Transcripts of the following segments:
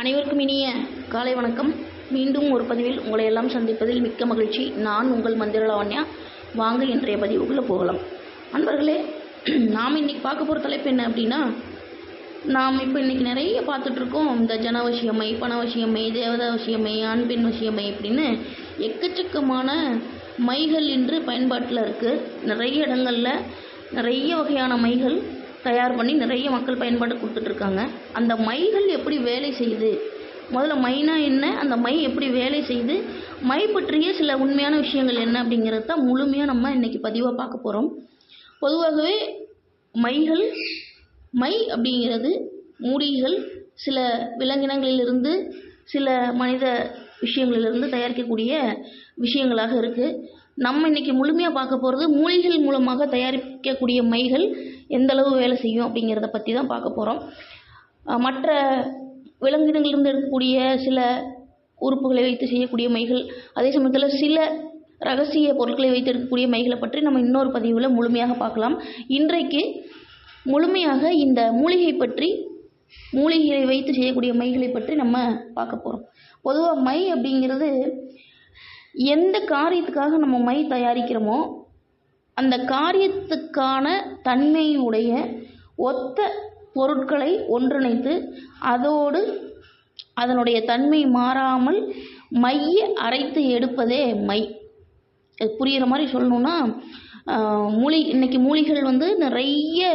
அனைவருக்கும் இனிய காலை வணக்கம். மீண்டும் ஒரு பதிவில் உங்களை எல்லாம் சந்திப்பதில் மிக்க மகிழ்ச்சி. நான் உங்கள் மந்திர லாவண்யா. வாங்க இன்றைய பதிவுக்குள்ளே போகலாம். அன்பர்களே நாம் இன்றைக்கி பார்க்க போகிற தலைப்பு என்ன அப்படின்னா நாம் இப்போ இன்னைக்கு நிறைய பார்த்துட்ருக்கோம் இந்த ஜனவசியமை பணவசியமை தேவதாவசியமை ஆண் பெண் வசியமை அப்படின்னு எக்கச்சக்கமான மைகள் இன்று பயன்பாட்டில் இருக்குது நிறைய இடங்களில் நிறைய வகையான மைகள் தயார் பண்ணி நிறைய மக்கள் பயன்பாடு கொடுத்துட்ருக்காங்க. அந்த மைகள் எப்படி வேலை செய்யுது? முதல்ல மைனா என்ன? அந்த மை எப்படி வேலை செய்யுது? மை பற்றிய சில உண்மையான விஷயங்கள் என்ன அப்படிங்கிறது தான் முழுமையாக நம்ம இன்னைக்கு பதிவாக பார்க்க போகிறோம் பொதுவாகவே மைகள் மை அப்படிங்கிறது மூலிகைகள் சில விலங்கினங்களிலிருந்து சில மனித விஷயங்களிலிருந்து தயாரிக்கக்கூடிய விஷயங்களாக இருக்குது நம்ம இன்றைக்கி முழுமையாக பார்க்க போகிறது மூலிகைகள் மூலமாக தயாரிக்கக்கூடிய மைகள் எந்த அளவு வேலை செய்யும் அப்படிங்கிறத பற்றி தான் பார்க்க போகிறோம் மற்ற விலங்கினங்களிலிருந்து எடுக்கக்கூடிய சில உறுப்புகளை வைத்து செய்யக்கூடிய மைகள் அதே சமயத்தில் சில ரகசிய பொருட்களை வைத்து எடுக்கக்கூடிய மைகளை பற்றி நம்ம இன்னொரு பதிவில் முழுமையாக பார்க்கலாம். இன்றைக்கு முழுமையாக இந்த மூலிகை பற்றி மூலிகைகளை வைத்து செய்யக்கூடிய மைகளை பற்றி நம்ம பார்க்க போகிறோம் பொதுவாக மை அப்படிங்கிறது எந்த காரியத்துக்காக நம்ம மை தயாரிக்கிறோமோ அந்த காரியத்துக்கான தன்மையுடைய ஒத்த பொருட்களை ஒன்றிணைத்து அதோடு அதனுடைய தன்மை மாறாமல் மைய அரைத்து எடுப்பதே மை. அது புரிகிற மாதிரி சொல்லணுன்னா மூலி இன்றைக்கி மூலிகள் வந்து நிறைய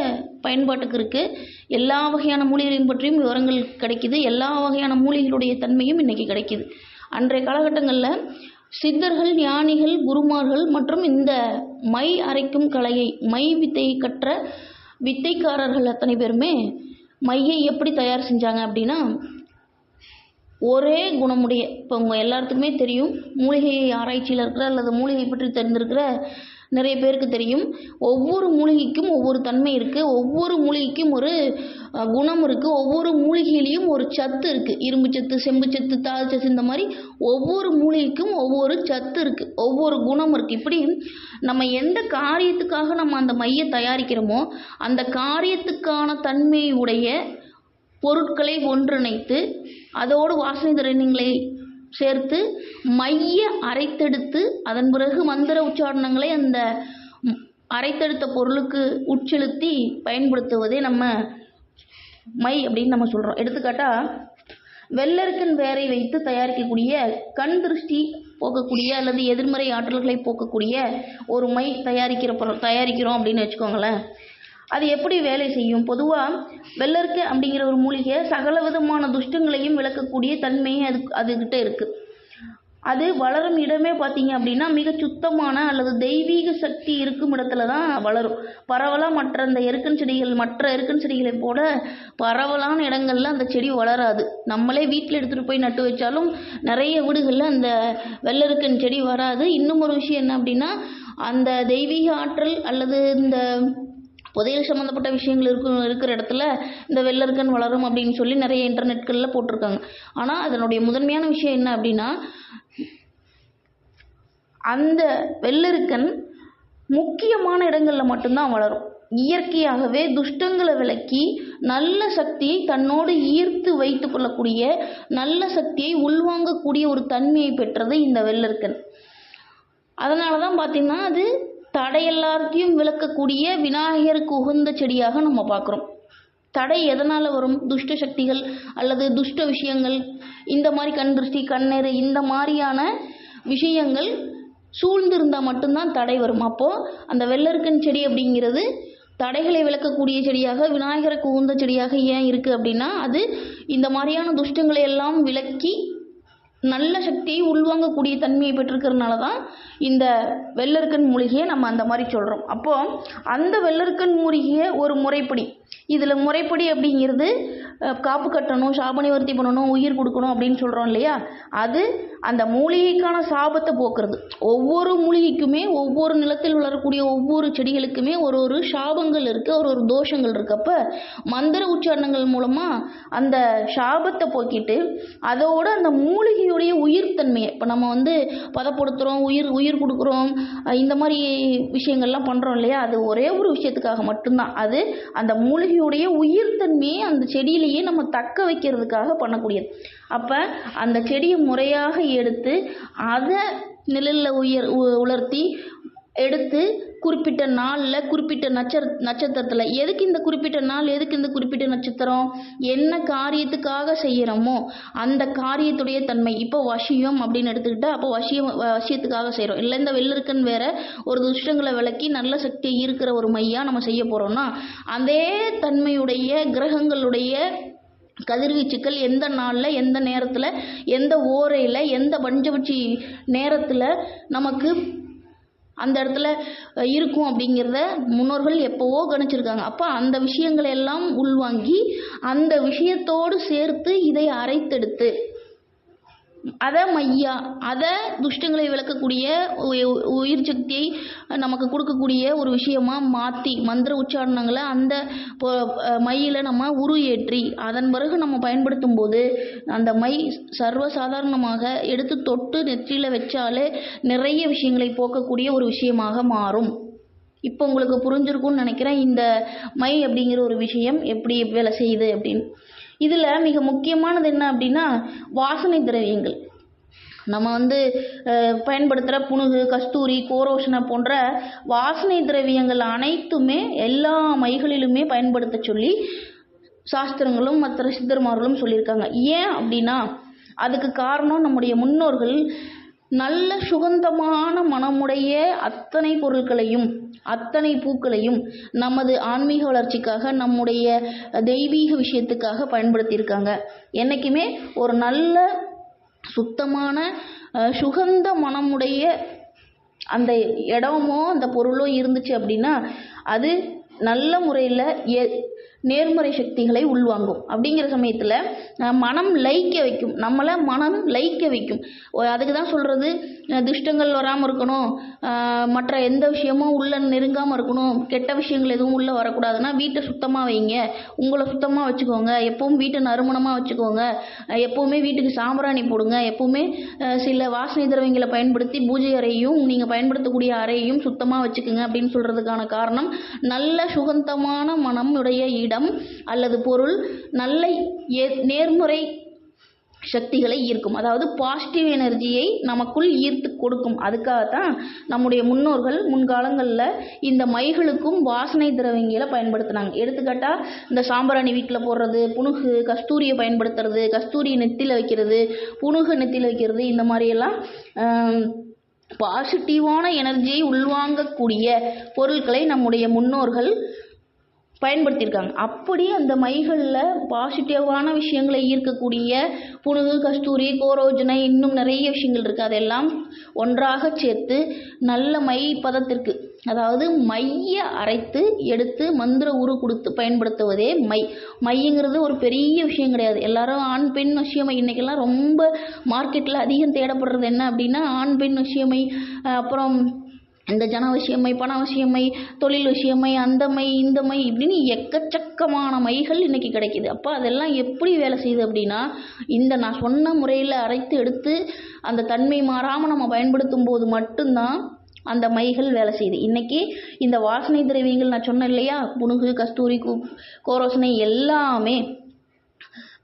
பயன்பாட்டுக்கு இருக்குது எல்லா வகையான மூலிகளையும் பற்றியும் விவரங்கள் கிடைக்கிது. எல்லா வகையான மூலிகளுடைய தன்மையும் இன்னைக்கு கிடைக்குது. அன்றைய காலகட்டங்களில் சித்தர்கள் ஞானிகள் குருமார்கள் மற்றும் இந்த மை அரைக்கும் கலையை மை வித்தை கற்ற வித்தைக்காரர்கள் அத்தனை பேருமே மையை எப்படி தயார் செஞ்சாங்க அப்படின்னா ஒரே குணமுடைய இப்போ உங்கள் எல்லாத்துக்குமே தெரியும் மூலிகை ஆராய்ச்சியில் இருக்கிற அல்லது மூலிகை பற்றி தெரிந்திருக்கிற நிறைய பேருக்கு தெரியும். ஒவ்வொரு மூலிகைக்கும் ஒவ்வொரு தன்மை இருக்குது ஒவ்வொரு மூலிகைக்கும் ஒரு குணம் இருக்குது ஒவ்வொரு மூலிகையிலையும் ஒரு சத்து இருக்குது இரும்பு சத்து செம்பு சத்து தாது சத்து இந்த மாதிரி ஒவ்வொரு மூலிகைக்கும் ஒவ்வொரு சத்து இருக்குது ஒவ்வொரு குணம் இருக்குது இப்படி நம்ம எந்த காரியத்துக்காக நம்ம அந்த மையை தயாரிக்கிறோமோ அந்த காரியத்துக்கான தன்மையுடைய பொருட்களை ஒன்றிணைத்து அதோடு வாசனை திரவியங்களை சேர்த்து மைய அரைத்தெடுத்து அதன் பிறகு மந்திர உச்சாரணங்களை அந்த அரைத்தெடுத்த பொருளுக்கு உட்செலுத்தி பயன்படுத்துவதே நம்ம மை அப்படின்னு நம்ம சொல்கிறோம் எடுத்துக்காட்டாக வெள்ளருக்கன் வேரை வைத்து தயாரிக்கக்கூடிய கண் திருஷ்டி போக்கக்கூடிய அல்லது எதிர்மறை ஆற்றல்களை போக்கக்கூடிய ஒரு மை தயாரிக்கிற தயாரிக்கிறோம் அப்படின்னு வச்சுக்கோங்களேன். அது எப்படி வேலை செய்யும்? பொதுவாக வெள்ளருக்கு அப்படிங்கிற ஒரு மூலிகை சகல விதமான துஷ்டங்களையும் விளக்கக்கூடிய தன்மையே அது அதுக்கிட்ட இருக்குது அது வளரும் இடமே பார்த்தீங்க அப்படின்னா மிக சுத்தமான அல்லது தெய்வீக சக்தி இருக்கும் இடத்துல தான் வளரும். பரவலாக மற்ற அந்த எருக்கன் செடிகள் மற்ற எருக்கன் செடிகளை போல பரவலான இடங்களில் அந்த செடி வளராது. நம்மளே வீட்டில் எடுத்துகிட்டு போய் நட்டு வச்சாலும் நிறைய வீடுகளில் அந்த வெள்ளருக்கன் செடி வராது. இன்னும் ஒரு விஷயம் என்ன அப்படின்னா அந்த தெய்வீக ஆற்றல் அல்லது இந்த புதையல் சம்மந்தப்பட்ட விஷயங்கள் இருக்கும் இருக்கிற இடத்துல இந்த வெள்ளருக்கன் வளரும் அப்படின்னு சொல்லி நிறைய இன்டர்நெட்களில் போட்டிருக்காங்க. ஆனால் அதனுடைய முதன்மையான விஷயம் என்ன அப்படின்னா அந்த வெள்ளருக்கன் முக்கியமான இடங்களில் மட்டும்தான் வளரும். இயற்கையாகவே துஷ்டங்களை விளக்கி நல்ல சக்தியை தன்னோடு ஈர்த்து வைத்து கொள்ளக்கூடிய நல்ல சக்தியை உள்வாங்கக்கூடிய ஒரு தன்மையை பெற்றது இந்த வெள்ளருக்கன். அதனால தான் பார்த்தீங்கன்னா அது தடை எல்லாத்தையும் விளக்கக்கூடிய விநாயகருக்கு உகந்த செடியாக நம்ம பார்க்குறோம். தடை எதனால் வரும்? துஷ்ட சக்திகள் அல்லது துஷ்ட விஷயங்கள் இந்த மாதிரி கண் திருஷ்டி கண்ணீர் இந்த மாதிரியான விஷயங்கள் சூழ்ந்திருந்தால் மட்டும்தான் தடை வரும். அப்போது அந்த வெள்ளருக்கன் செடி அப்படிங்கிறது தடைகளை விளக்கக்கூடிய செடியாக விநாயகருக்கு உகந்த செடியாக ஏன் இருக்குது அப்படின்னா அது இந்த மாதிரியான துஷ்டங்களை எல்லாம் விளக்கி நல்ல சக்தியை உள்வாங்கக்கூடிய தன்மையை பெற்றிருக்கிறதுனால தான் இந்த வெள்ளருக்கன் மூலிகையை நம்ம அந்த மாதிரி சொல்கிறோம் அப்போது அந்த வெள்ளருக்கன் மூலிகையை ஒரு முறைப்படி இதில் முறைப்படி அப்படிங்கிறது காப்பு கட்டணும் சாப நிவர்த்தி பண்ணணும் உயிர் கொடுக்கணும் அப்படின்னு சொல்கிறோம் இல்லையா? அது அந்த மூலிகைக்கான சாபத்தை போக்குறது. ஒவ்வொரு மூலிகைக்குமே ஒவ்வொரு நிலத்தில் வளரக்கூடிய ஒவ்வொரு செடிகளுக்குமே ஒரு ஒரு சாபங்கள் இருக்குது ஒரு ஒரு தோஷங்கள் இருக்கப்ப மந்திர உச்சாரணங்கள் மூலமாக அந்த சாபத்தை போக்கிட்டு அதோட அந்த மூலிகையுடைய உயிர்த்தன்மையை இப்போ நம்ம வந்து பதப்படுத்துகிறோம் உயிர் உயிர் கொடுக்குறோம் இந்த மாதிரி விஷயங்கள்லாம் பண்ணுறோம் இல்லையா? அது ஒரே ஒரு விஷயத்துக்காக மட்டும்தான். அது அந்த மூலிகையுடைய உயிர்த்தன்மையை அந்த செடியிலேயே நம்ம தக்க வைக்கிறதுக்காக பண்ணக்கூடியது. அப்போ அந்த செடியை முறையாக எடுத்து அதை நிழலில் உயர் உ- உலர்த்தி எடுத்து குறிப்பிட்ட நாளில் குறிப்பிட்ட நட்ச நட்சத்திரத்தில். எதுக்கு இந்த குறிப்பிட்ட நாள் எதுக்கு இந்த குறிப்பிட்ட நட்சத்திரம்? என்ன காரியத்துக்காக செய்கிறோமோ அந்த காரியத்துடைய தன்மை. இப்போ வசியம் அப்படின்னு எடுத்துக்கிட்டா அப்போ வசியம் வசியத்துக்காக செய்கிறோம் இல்லை இந்த வெள்ளருக்கன் வேற ஒரு துஷ்டங்களை விளக்கி நல்ல சக்தி இருக்கிற ஒரு மையாக நம்ம செய்ய போகிறோம்னா அதே தன்மையுடைய கிரகங்களுடைய கதிர்வீச்சுக்கள் எந்த நாளில் எந்த நேரத்தில் எந்த ஓரையில் எந்த பஞ்சபட்சி நேரத்தில் நமக்கு அந்த இடத்துல இருக்கும் அப்படிங்கிறத முன்னோர்கள் எப்போவோ கணிச்சிருக்காங்க. அப்போ அந்த விஷயங்களை எல்லாம் உள்வாங்கி அந்த விஷயத்தோடு சேர்த்து இதை அரைத்தெடுத்து அதை மையா அதை துஷ்டங்களை விளக்கக்கூடிய உ- உயிர் சக்தியை நமக்கு கொடுக்கக்கூடிய ஒரு விஷயமா மாற்றி மந்திர உச்சாரணங்களை அந்த மையில நம்ம உரு ஏற்றி அதன் பிறகு நம்ம பயன்படுத்தும் போது அந்த மை சர்வசாதாரணமாக எடுத்து தொட்டு நெற்றியில் வச்சாலே நிறைய விஷயங்களை போக்கக்கூடிய ஒரு விஷயமாக மாறும். இப்போ உங்களுக்கு புரிஞ்சிருக்கும்னு நினைக்கிறேன் இந்த மை அப்படிங்கிற ஒரு விஷயம் எப்படி வேலை செய்யுது அப்படின்னு. இதில் மிக முக்கியமானது என்ன அப்படின்னா வாசனை திரவியங்கள். நம்ம வந்து பயன்படுத்துகிற புணுகு கஸ்தூரி கோரோஷனை போன்ற வாசனை திரவியங்கள் அனைத்துமே எல்லா மைகளிலுமே பயன்படுத்த சொல்லி சாஸ்திரங்களும் மற்ற சித்தர்மார்களும் சொல்லியிருக்காங்க. ஏன் அப்படின்னா அதுக்கு காரணம் நம்முடைய முன்னோர்கள் நல்ல சுகந்தமான மனமுடைய அத்தனை பொருட்களையும் அத்தனை பூக்களையும் நமது ஆன்மீக வளர்ச்சிக்காக நம்முடைய தெய்வீக விஷயத்துக்காக பயன்படுத்தியிருக்காங்க. என்றைக்குமே ஒரு நல்ல சுத்தமான சுகந்த மனமுடைய அந்த இடமோ அந்த பொருளோ இருந்துச்சு அப்படின்னா அது நல்ல முறையில் எ நேர்மறை சக்திகளை உள்வாங்கும். அப்படிங்கிற சமயத்தில் மனம் லயிக்க வைக்கும். நம்மளை மனம் லயிக்க வைக்கும். அதுக்கு தான் சொல்கிறது துஷ்டங்கள் வராமல் இருக்கணும். மற்ற எந்த விஷயமும் உள்ளே நெருங்காமல் இருக்கணும். கெட்ட விஷயங்கள் எதுவும் உள்ளே வரக்கூடாதுன்னா வீட்டை சுத்தமாக வைங்க. உங்களை சுத்தமாக வச்சுக்கோங்க. எப்பவும் வீட்டை நறுமணமாக வச்சுக்கோங்க. எப்போவுமே வீட்டுக்கு சாம்பிராணி போடுங்க. எப்போவுமே சில வாசனை திரவியங்களை பயன்படுத்தி பூஜை அறையும் நீங்கள் பயன்படுத்தக்கூடிய அறையையும் சுத்தமாக வச்சுக்கோங்க அப்படின்னு சொல்கிறதுக்கான காரணம் நல்ல சுகந்தமான மனம் உடைய இடம் அல்லது பொருள் நல்ல ஏ- நேர்முறை சக்திகளை ஈர்க்கும். அதாவது பாசிட்டிவ் எனர்ஜியை நமக்குள் ஈர்த்து கொடுக்கும். அதுக்காகத்தான் நம்முடைய முன்னோர்கள் முன்காலங்களில் இந்த மைகளுக்கும் வாசனை திரவியங்களை பயன்படுத்தினாங்க. எடுத்துக்காட்டால் இந்த சாம்பிராணி வீட்டில் போடுறது புணுகு கஸ்தூரியை பயன்படுத்துறது கஸ்தூரியை நெத்தியில் வைக்கிறது புணுகு நெத்தியில் வைக்கிறது இந்த மாதிரியெல்லாம் பாசிட்டிவான எனர்ஜியை உள்வாங்கக்கூடிய பொருட்களை நம்முடைய முன்னோர்கள் பயன்படுத்தியிருக்காங்க. அப்படி அந்த மைகளில் பாசிட்டிவான விஷயங்களை ஈர்க்கக்கூடிய புனுகு கஸ்தூரி கோரோஜனை இன்னும் நிறைய விஷயங்கள் இருக்குது அதெல்லாம் ஒன்றாக சேர்த்து நல்ல மை பதத்திற்கு அதாவது மைய அரைத்து எடுத்து மந்திர உரு கொடுத்து பயன்படுத்துவதே மை. மைங்கிறது ஒரு பெரிய விஷயம் கிடையாது. எல்லாரும் ஆண் பெண் விஷயமை இன்னைக்கெல்லாம் ரொம்ப மார்க்கெட்டில் அதிகம் தேடப்படுறது என்ன அப்படின்னா ஆண் பெண் விஷயமை அப்புறம் இந்த ஜன விஷயமை பண விஷயமை தொழில் விஷயமை அந்த மை இந்த மை இப்படின்னு எக்கச்சக்கமான மைகள் இன்னைக்கு கிடைக்கிது. அப்போ அதெல்லாம் எப்படி வேலை செய்யுது அப்படின்னா இந்த நான் சொன்ன முறையில் அரைத்து எடுத்து அந்த தன்மை மாறாமல் நம்ம பயன்படுத்தும் போது மட்டும்தான் அந்த மைகள் வேலை செய்யுது. இன்றைக்கி இந்த வாசனை திரவியங்கள் நான் சொன்னேன் இல்லையா? புணுகு கஸ்தூரி கு கோரோசனை எல்லாமே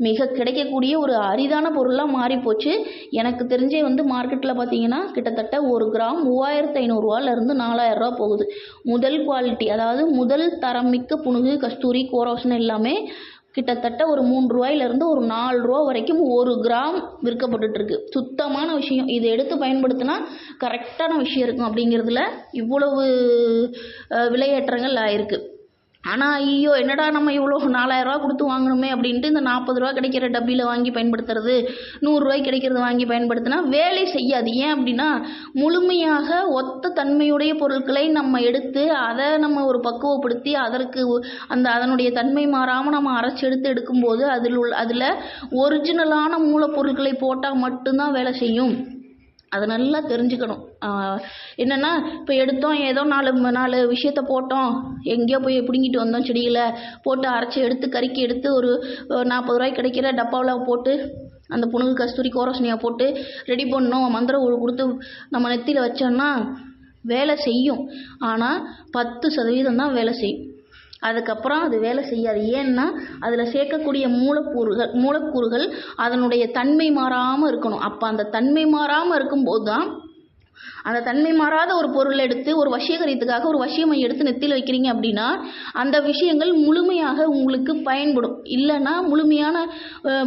மிக கிடைக்கக்கூடிய ஒரு அரிதான பொருளாக மாறிப்போச்சு. எனக்கு தெரிஞ்சே வந்து மார்க்கெட்டில் பார்த்தீங்கன்னா கிட்டத்தட்ட ஒரு கிராம் மூவாயிரத்து ஐநூறுரூவாலேருந்து நாலாயிரரூவா போகுது. முதல் குவாலிட்டி அதாவது முதல் தரம் மிக்க புணுகு கஸ்தூரி கோரோசன் எல்லாமே கிட்டத்தட்ட ஒரு மூணு ரூபாயிலிருந்து ஒரு நாலு ரூபா வரைக்கும் ஒரு கிராம் விற்கப்பட்டுட்டுருக்கு சுத்தமான விஷயம். இதை எடுத்து பயன்படுத்தினா கரெக்டான விஷயம் இருக்கும் அப்படிங்கிறதுல இவ்வளவு விலையேற்றங்கள் ஆயிருக்கு. ஆனால் ஐயோ என்னடா நம்ம இவ்வளோ நாலாயிரரூவா கொடுத்து வாங்கணுமே அப்படின்ட்டு இந்த நாற்பது ரூபா கிடைக்கிற டப்பியில் வாங்கி பயன்படுத்துறது நூறுரூவாய்க்கு கிடைக்கிறத வாங்கி பயன்படுத்தினா வேலை செய்யாது. ஏன் அப்படின்னா முழுமையாக ஒத்த தன்மையுடைய பொருட்களை நம்ம எடுத்து அதை நம்ம ஒரு பக்குவப்படுத்தி அதற்கு அந்த அதனுடைய தன்மை மாறாமல் நம்ம அரைச்சி எடுத்து எடுக்கும்போது அதில் உள்ள அதில் ஒரிஜினலான மூலப்பொருட்களை போட்டால் மட்டும்தான் வேலை செய்யும். அதை நல்லா தெரிஞ்சுக்கணும். என்னென்னா இப்போ எடுத்தோம் ஏதோ நாலு நாலு விஷயத்த போட்டோம். எங்கேயோ போய் பிடுங்கிட்டு வந்தோம் செடியில். போட்டு அரைச்சி எடுத்து கருக்கி எடுத்து ஒரு நாற்பது ரூபாய்க்கு கிடைக்கிற டப்பாவில் போட்டு அந்த புணுகு கஸ்தூரி கோரோசனியாக போட்டு ரெடி பண்ணோம். மந்திர ஊழ் கொடுத்து நம்ம நெத்தியில் வச்சோன்னா வேலை செய்யும். ஆனால் பத்து சதவீதம் தான் வேலை செய்யும். அதுக்கப்புறம் அது வேலை செய்யாது. ஏன்னா அதில் சேர்க்கக்கூடிய மூலக்கூறுகள் மூலக்கூறுகள் அதனுடைய தன்மை மாறாமல் இருக்கணும். அப்போ அந்த தன்மை மாறாமல் இருக்கும்போது தான் அந்த தன்மை மாறாத ஒரு பொருளை எடுத்து ஒரு வசீகரித்துக்காக ஒரு வசியமை எடுத்து நெத்தியில் வைக்கிறீங்க அப்படின்னா அந்த விஷயங்கள் முழுமையாக உங்களுக்கு பயன்படும். இல்லைன்னா முழுமையான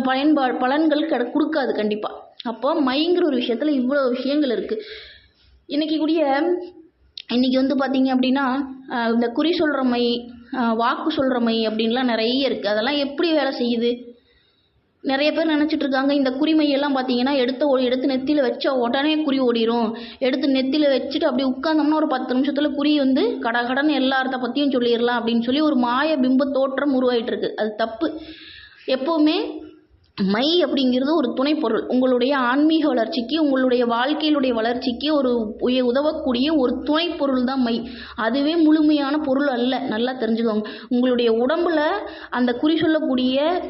பயன்பா பலன்கள் கிட கொடுக்காது கண்டிப்பாக அப்போ மைங்கிற ஒரு விஷயத்தில் இவ்வளோ விஷயங்கள் இருக்குது இன்றைக்கி கூடிய இன்றைக்கி வந்து பார்த்தீங்க அப்படின்னா இந்த குறி சொல்கிற மை வாக்கு சொல்கிற மை அப்படின்லாம் நிறைய இருக்குது அதெல்லாம் எப்படி வேலை செய்யுது? நிறைய பேர் நினச்சிட்ருக்காங்க இந்த குறிமையெல்லாம் பார்த்தீங்கன்னா எடுத்த ஓடி எடுத்து நெத்தியில் வச்ச உடனே குறி ஓடிரும். எடுத்து நெத்தியில் வச்சுட்டு அப்படி உட்காந்தோம்னா ஒரு பத்து நிமிஷத்தில் குறி வந்து கட கடன் எல்லார்த்த பற்றியும் சொல்லிடலாம் அப்படின்னு சொல்லி ஒரு மாய பிம்ப தோற்றம் உருவாயிட்டு இருக்கு. அது தப்பு. எப்போவுமே மை அப்படிங்கிறது ஒரு துணைப்பொருள். உங்களுடைய ஆன்மீக வளர்ச்சிக்கு உங்களுடைய வாழ்க்கையிலுடைய வளர்ச்சிக்கு ஒரு உய- உதவக்கூடிய ஒரு துணைப்பொருள் தான் மை. அதுவே முழுமையான பொருள் அல்ல. நல்லா தெரிஞ்சுக்கோங்க. உங்களுடைய உடம்புல அந்த குறி சொல்லக்கூடிய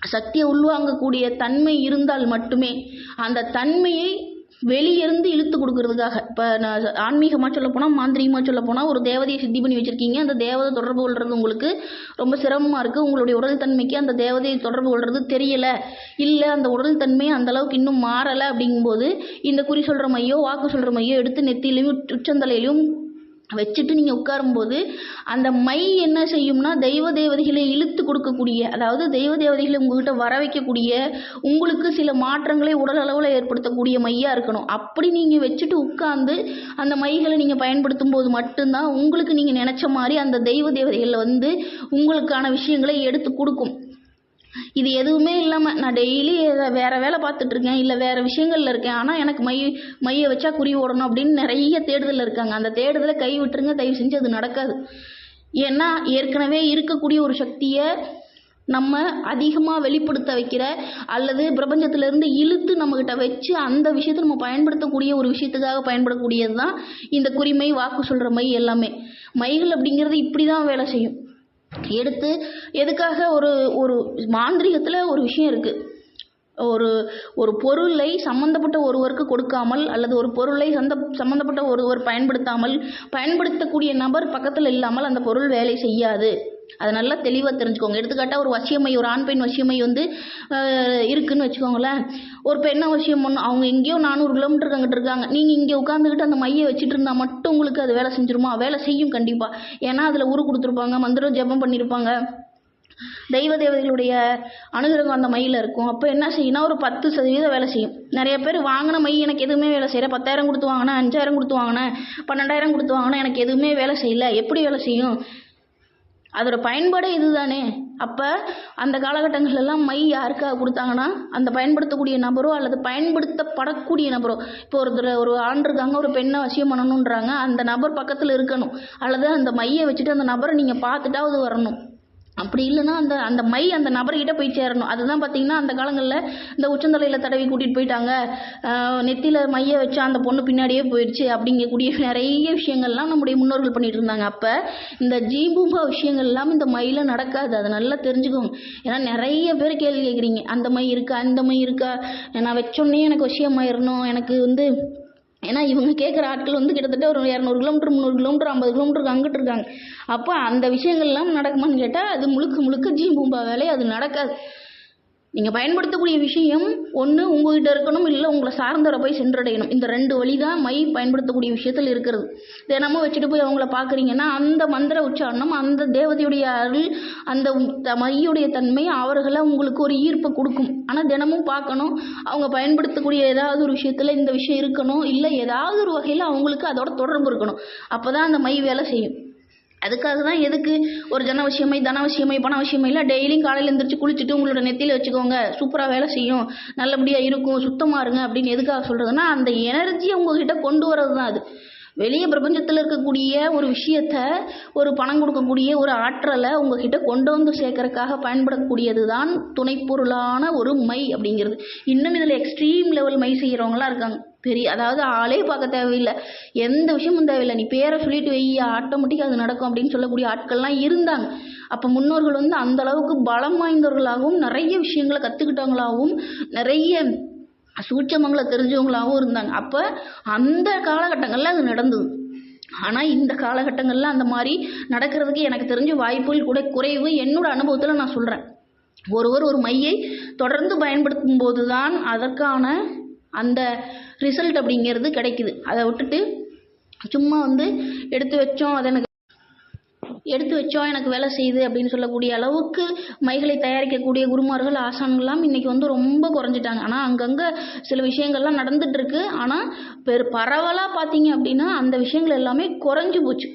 சக்தியை உள்வாங்கக்கூடிய தன்மை இருந்தால் மட்டுமே அந்த தன்மையை வெளியிருந்து இழுத்து கொடுக்கறதுக்காக. இப்போ நான் ஆன்மீகமாக சொல்ல போனால் மாந்திரீகமாக சொல்ல போனால் ஒரு தேவதையை சித்தி பண்ணி வச்சுருக்கீங்க. அந்த தேவதை தொடர்பு கொள்வது உங்களுக்கு ரொம்ப சிரமமாக இருக்குது உங்களுடைய உடல் தன்மைக்கு அந்த தேவதையை தொடர்பு கொள்வது தெரியலை. இல்லை அந்த உடல் தன்மை அந்தளவுக்கு இன்னும் மாறலை அப்படிங்கும்போது இந்த குறி சொல்கிற மையோ வாக்கு சொல்கிற மையோ எடுத்து நெத்திலையும் உச்சந்தலையிலையும் வச்சுட்டு நீங்கள் உட்காரும்போது அந்த மை என்ன செய்யும்னா தெய்வ தேவதைகளை இழுத்து கொடுக்கக்கூடிய அதாவது தெய்வ தேவதைகளை உங்ககிட்ட வர வைக்கக்கூடிய உங்களுக்கு சில மாற்றங்களை உடல் அளவில் ஏற்படுத்தக்கூடிய மையாக இருக்கணும். அப்படி நீங்கள் வச்சுட்டு உட்கார்ந்து அந்த மைகளை நீங்கள் பயன்படுத்தும் போது மட்டும்தான் உங்களுக்கு நீங்கள் நினச்ச மாதிரி அந்த தெய்வ தேவதைகள் வந்து உங்களுக்கான விஷயங்களை எடுத்து கொடுக்கும். இது எதுவுமே இல்லாமல் நான் டெய்லி வேறு வேலை பார்த்துட்டு இருக்கேன் இல்லை வேறு விஷயங்களில் இருக்கேன். ஆனால் எனக்கு மை மையை வச்சா குறி ஓடணும் அப்படின்னு நிறைய தேடுதலில் இருக்காங்க. அந்த தேடுதலை கை விட்டுருங்க தயவு செஞ்சு அது நடக்காது. ஏன்னா ஏற்கனவே இருக்கக்கூடிய ஒரு சக்தியை நம்ம அதிகமாக வெளிப்படுத்த வைக்கிற அல்லது பிரபஞ்சத்திலேருந்து இழுத்து நம்மக்கிட்ட வச்சு அந்த விஷயத்தை நம்ம பயன்படுத்தக்கூடிய ஒரு விஷயத்துக்காக பயன்படக்கூடியது தான் இந்த குறிமை வாக்கு சொல்கிற மை எல்லாமே. மைகள் அப்படிங்கிறது இப்படி தான் வேலை செய்யும். எடுத்து எதுக்காக ஒரு ஒரு மாந்திரிகத்தில் ஒரு விஷயம் இருக்குது ஒரு ஒரு பொருளை சம்பந்தப்பட்ட ஒருவருக்கு கொடுக்காமல் அல்லது ஒரு பொருளை சந்த சம்பந்தப்பட்ட ஒருவர் பயன்படுத்தாமல் பயன்படுத்தக்கூடிய நபர் பக்கத்தில் இல்லாமல் அந்த பொருள் வேலை செய்யாது. அதை நல்லா தெளிவாக தெரிஞ்சுக்கோங்க. எடுத்துக்காட்டால் ஒரு வசியமை ஒரு ஆண் பெண் வசியமை வந்து இருக்குதுன்னு இருக்குன்னு வச்சுக்கோங்களேன். ஒரு பெண்ணை வசியம் பண்ணணும் அவங்க எங்கேயோ நானூறு கிலோமீட்டருக்கு அங்கிட்டு இருக்காங்க. நீங்கள் இங்கே உட்காந்துக்கிட்டு அந்த மையை வச்சுட்டு இருந்தால் மட்டும் உங்களுக்கு அது வேலை செஞ்சிருமா? வேலை செய்யும் கண்டிப்பாக ஏன்னா அதில் உரு கொடுத்துருப்பாங்க மந்திரம் ஜெபம் பண்ணியிருப்பாங்க தெய்வ தேவதைகளுடைய அனுகிரகம் அந்த மையில் இருக்கும். அப்போ என்ன செய்யணும் ஒரு பத்து சதவீதம் வேலை செய்யும். நிறைய பேர் வாங்கின மை எனக்கு எதுவுமே வேலை செய்யல. பத்தாயிரம் கொடுத்து வாங்கினேன் அஞ்சாயிரம் கொடுத்து வாங்கினேன் பன்னெண்டாயிரம் கொடுத்து வாங்கினேன் எனக்கு எதுவுமே வேலை செய்யல. எப்படி வேலை செய்யும்? அதோட பயன்பாடே இதுதானே. அப்போ அந்த காலகட்டங்கள்லாம் மை யாருக்காக கொடுத்தாங்கன்னா அந்த பயன்படுத்தக்கூடிய நபரோ அல்லது பயன்படுத்தப்படக்கூடிய நபரோ. இப்போ ஒருத்தர் ஒரு ஆண் இருக்காங்க ஒரு பெண்ணை வசியம் பண்ணணுன்றாங்க அந்த நபர் பக்கத்தில் இருக்கணும். அல்லது அந்த மையை வச்சுட்டு அந்த நபரை நீங்கள் பார்த்துட்டாவது வரணும். அப்படி இல்லைன்னா அந்த அந்த மை அந்த நபர்கிட்ட போய் சேரணும். அதுதான் பார்த்தீங்கன்னா அந்த காலங்களில் இந்த உச்சந்தலையில் தடவி கூட்டிகிட்டு போயிட்டாங்க. நெத்தியில் மைய வச்சு அந்த பொண்ணு பின்னாடியே போயிடுச்சு அப்படிங்கக்கூடிய நிறைய விஷயங்கள்லாம் நம்முடைய முன்னோர்கள் பண்ணிட்டு இருந்தாங்க. அப்போ இந்த ஜீபூம்பா விஷயங்கள் எல்லாம் இந்த மையில் நடக்காது. அதை நல்லா தெரிஞ்சுக்கோங்க. ஏன்னா நிறைய பேர் கேள்வி கேட்குறீங்க. அந்த மை இருக்கா? அந்த மை இருக்கா? நான் வச்சோடனே எனக்கு விஷயமாயிரணும். எனக்கு வந்து ஏன்னா இவங்க கேட்குற ஆட்கள் வந்து கிட்டத்தட்ட ஒரு இரநூறு கிலோமீட்டர் முந்நூறு கிலோமீட்டர் ஐம்பது கிலோமீட்டருக்கு அங்கிட்டு இருக்காங்க. அப்போ அந்த விஷயங்கள்லாம் நடக்குமான்னு கேட்டால் அது முழுக்க முழுக்க ஜீ பூம்பா வேலை அது நடக்காது. நீங்கள் பயன்படுத்தக்கூடிய விஷயம் ஒன்று உங்ககிட்ட இருக்கணும் இல்லை உங்களை சார்ந்தவரை போய் சென்றடையணும். இந்த ரெண்டு வழி தான் மை பயன்படுத்தக்கூடிய விஷயத்தில் இருக்கிறது. தினமும் வச்சுட்டு போய் அவங்கள பார்க்குறீங்கன்னா அந்த மந்திர உச்சாரணம் அந்த தேவதையுடைய அருள் அந்த மையுடைய தன்மை அவர்களை உங்களுக்கு ஒரு ஈர்ப்பை கொடுக்கும். ஆனால் தினமும் பார்க்கணும் அவங்க பயன்படுத்தக்கூடிய ஏதாவது ஒரு விஷயத்தில் இந்த விஷயம் இருக்கணும் இல்லை ஏதாவது ஒரு வகையில் அவங்களுக்கு அதோட தொடர்பு இருக்கணும். அப்போ தான் அந்த மை வேலை செய்யும். அதுக்காக தான் எதுக்கு? ஒரு ஜன விஷயமை தன விஷயமை பண விஷயமை இல்லை. டெய்லியும் காலையில் எழுந்திரிச்சு குளிச்சுட்டு உங்களோட நெத்தியில் வச்சுக்கோங்க. சூப்பராக வேலை செய்யும். நல்லபடியாக இருக்கும். சுத்தமாக இருங்க அப்படின்னு எதுக்காக சொல்கிறதுனா அந்த எனர்ஜியை உங்ககிட்ட கொண்டு வர்றது தான் அது. வெளியே பிரபஞ்சத்தில் இருக்கக்கூடிய ஒரு விஷயத்த ஒரு பணம் கொடுக்கக்கூடிய ஒரு ஆற்றலை உங்ககிட்ட கொண்டு வந்து சேர்க்கறதுக்காக பயன்படக்கூடியது தான் துணைப்பொருளான ஒரு மை அப்படிங்கிறது. இன்னும் இதில் எக்ஸ்ட்ரீம் லெவல் மை செய்கிறவங்களாம் இருக்காங்க. பெரிய அதாவது ஆளே பார்க்க தேவையில்லை. எந்த விஷயமும் தேவையில்லை. நீ பேரை சொல்லிட்டு வை ஆட்டோமேட்டிக்காக அது நடக்கும் அப்படின்னு சொல்லக்கூடிய ஆட்கள்லாம் இருந்தாங்க. அப்போ முன்னோர்கள் வந்து அந்த அளவுக்கு பலம் வாய்ந்தவர்களாகவும் நிறைய விஷயங்களை கற்றுக்கிட்டவங்களாகவும் நிறைய சூட்சமங்களை தெரிஞ்சவங்களாகவும் இருந்தாங்க. அப்போ அந்த காலகட்டங்களில் அது நடந்தது. ஆனால் இந்த காலகட்டங்களில் அந்த மாதிரி நடக்கிறதுக்கு எனக்கு தெரிஞ்ச வாய்ப்புகள் கூட குறைவு. என்னோட அனுபவத்தில் நான் சொல்கிறேன் ஒருவர் ஒரு மையை தொடர்ந்து பயன்படுத்தும் போது தான் அதற்கான அந்த ரிசல்ட் அப்படிங்கிறது கிடைக்குது. அதை விட்டுட்டு சும்மா வந்து எடுத்து வச்சோம் அது எனக்கு எடுத்து வச்சோம் எனக்கு வேலை செய்யுது அப்படின்னு சொல்லக்கூடிய அளவுக்கு மைகளை தயாரிக்கக்கூடிய குருமார்கள் ஆசான்கள்லாம் இன்றைக்கி வந்து ரொம்ப குறைஞ்சிட்டாங்க. ஆனால் அங்கங்கே சில விஷயங்கள்லாம் நடந்துகிட்ருக்கு ஆனால் பெரு பரவலாக பார்த்தீங்க அப்படின்னா அந்த விஷயங்கள் எல்லாமே குறைஞ்சி போச்சு.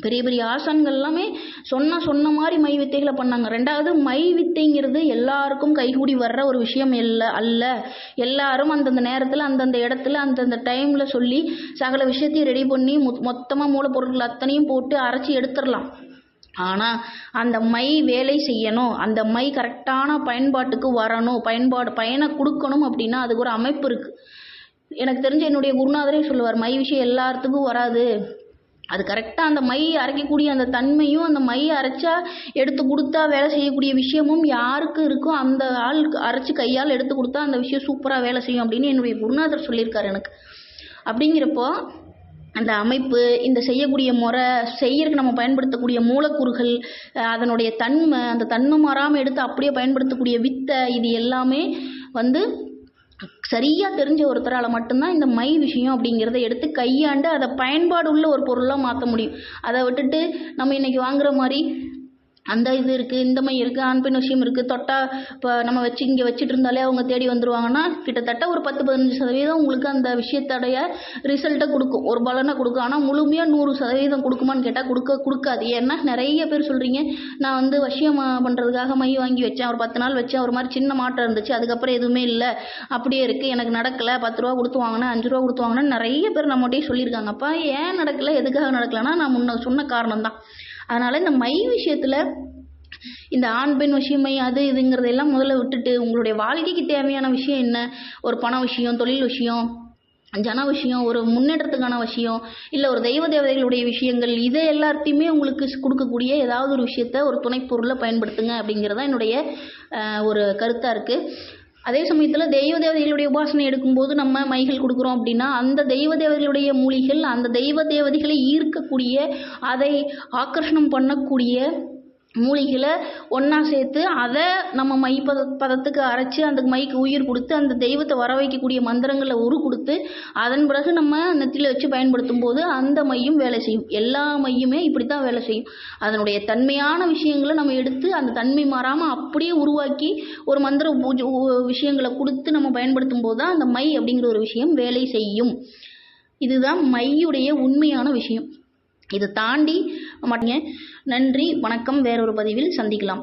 பெரிய பெரிய ஆசான்கள் எல்லாமே சொன்ன சொன்ன மாதிரி மை வித்தைகளை பண்ணாங்க. ரெண்டாவது மை வித்தைங்கிறது எல்லாருக்கும் கைகூடி வர்ற ஒரு விஷயம் இல்லை அல்ல. எல்லாரும் அந்தந்த நேரத்தில் அந்தந்த இடத்துல அந்தந்த டைமில் சொல்லி சகல விஷயத்தையும் ரெடி பண்ணி மொத்தமாக மூலப்பொருட்கள் அத்தனையும் போட்டு அரைச்சி எடுத்துடலாம். ஆனால் அந்த மை வேலை செய்யணும். அந்த மை கரெக்டான பயன்பாட்டுக்கு வரணும். பயன்பாடு பயனை கொடுக்கணும் அப்படின்னா அதுக்கு ஒரு அமைப்பு இருக்குது எனக்கு தெரிஞ்ச என்னுடைய குருநாதரே சொல்லுவார் மை விஷயம் எல்லாத்துக்கும் வராது. அது கரெக்டாக அந்த மை அரைக்கக்கூடிய அந்த தன்மையும் அந்த மை அரைச்சா எடுத்து கொடுத்தா வேலை செய்யக்கூடிய விஷயமும் யாருக்கு இருக்கோ அந்த ஆளுக்கு அரைச்சி கையால் எடுத்து கொடுத்தா அந்த விஷயம் சூப்பராக வேலை செய்யும் அப்படின்னு என்னுடைய குருநாதர் சொல்லியிருக்காரு எனக்கு. அப்படிங்கிறப்போ அந்த அமைப்பு இந்த செய்யக்கூடிய முறை செய்யறதுக்கு நம்ம பயன்படுத்தக்கூடிய மூலக்கூறுகள் அதனுடைய தன்மை அந்த தன்மை மாறாமல் எடுத்து அப்படியே பயன்படுத்தக்கூடிய வித்தை இது எல்லாமே வந்து சரியாக தெரிஞ்ச ஒருத்தரால் மட்டும்தான் இந்த மை விஷயம் அப்படிங்கிறத எடுத்து கையாண்டு அதை பயன்பாடு உள்ள ஒரு பொருளாக மாற்ற முடியும். அதை விட்டுட்டு நம்ம இன்றைக்கி வாங்குற மாதிரி அந்த இது இருக்குது இந்த மை இருக்குது ஆண் பெண் விஷயம் இருக்குது தொட்டா இப்போ நம்ம வச்சு இங்கே வச்சுட்டு இருந்தாலே அவங்க தேடி வந்துருவாங்கன்னா கிட்டத்தட்ட ஒரு பத்து பதினஞ்சு சதவீதம் உங்களுக்கு அந்த விஷயத்தோடைய ரிசல்ட்டை கொடுக்கும். ஒரு பலனை கொடுக்கும். ஆனால் முழுமையாக நூறு சதவீதம் கொடுக்குமான்னு கேட்டால் கொடுக்க கொடுக்காது. ஏன்னா நிறைய பேர் சொல்கிறீங்க நான் வந்து விஷயம் பண்ணுறதுக்காக மை வாங்கி வச்சேன். ஒரு பத்து நாள் வச்சேன். ஒரு மாதிரி சின்ன மாற்றம் இருந்துச்சு. அதுக்கப்புறம் எதுவுமே இல்லை. அப்படியே இருக்குது எனக்கு நடக்கலை. பத்து ரூபா கொடுத்து வாங்கினேன் அஞ்சு ரூபா கொடுத்து வாங்கினேன் நிறைய பேர் நம்மகிட்டயே சொல்லியிருக்காங்கப்பா ஏன் நடக்கலை? எதுக்காக நடக்கலைன்னா நான் முன்ன சொன்ன காரணம் தான் அதனால் இந்த மை விஷயத்தில் இந்த ஆண் பெண் விஷயமை அது இதுங்கிறதெல்லாம் முதல்ல விட்டுட்டு உங்களுடைய வாழ்க்கைக்கு தேவையான விஷயம் என்ன? ஒரு பண விஷயம் தொழில் விஷயம் ஜன விஷயம் ஒரு முன்னேற்றத்துக்கான விஷயம் இல்லை ஒரு தெய்வ தேவதைகளுடைய விஷயங்கள் இதை எல்லாத்தையுமே உங்களுக்கு கொடுக்கக்கூடிய ஏதாவது ஒரு விஷயத்த ஒரு துணைப்பொருளை பயன்படுத்துங்க அப்படிங்கிறது தான் என்னுடைய ஒரு கருத்தாக இருக்குது அதே சமயத்தில் தெய்வ தேவதைகளுடைய உபாசனை எடுக்கும்போது நம்ம மைகள் கொடுக்குறோம் அப்படின்னா அந்த தெய்வ தேவதைகளுடைய மூலிகள் அந்த தெய்வ தேவதைகளை ஈர்க்கக்கூடிய அதை ஆக்கர்ஷணம் பண்ணக்கூடிய மூலிகளை ஒன்றா சேர்த்து அதை நம்ம மை பத பதத்துக்கு அரைச்சி அந்த மைக்கு உயிர் கொடுத்து அந்த தெய்வத்தை வர வைக்கக்கூடிய மந்திரங்களை உரு கொடுத்து அதன் பிறகு நம்ம நெத்தியில் வச்சு பயன்படுத்தும் போது அந்த மையும் வேலை செய்யும். எல்லா மையுமே இப்படி தான் வேலை செய்யும். அதனுடைய தன்மையான விஷயங்களை நம்ம எடுத்து அந்த தன்மை மாறாமல் அப்படியே உருவாக்கி ஒரு மந்திர பூஜை விஷயங்களை கொடுத்து நம்ம பயன்படுத்தும் போது தான் அந்த மை அப்படிங்கிற ஒரு விஷயம் வேலை செய்யும். இதுதான் மையுடைய உண்மையான விஷயம். இதை தாண்டி மாட்டீங்க நன்றி வணக்கம் வேறொரு பதிவில் சந்திக்கலாம்.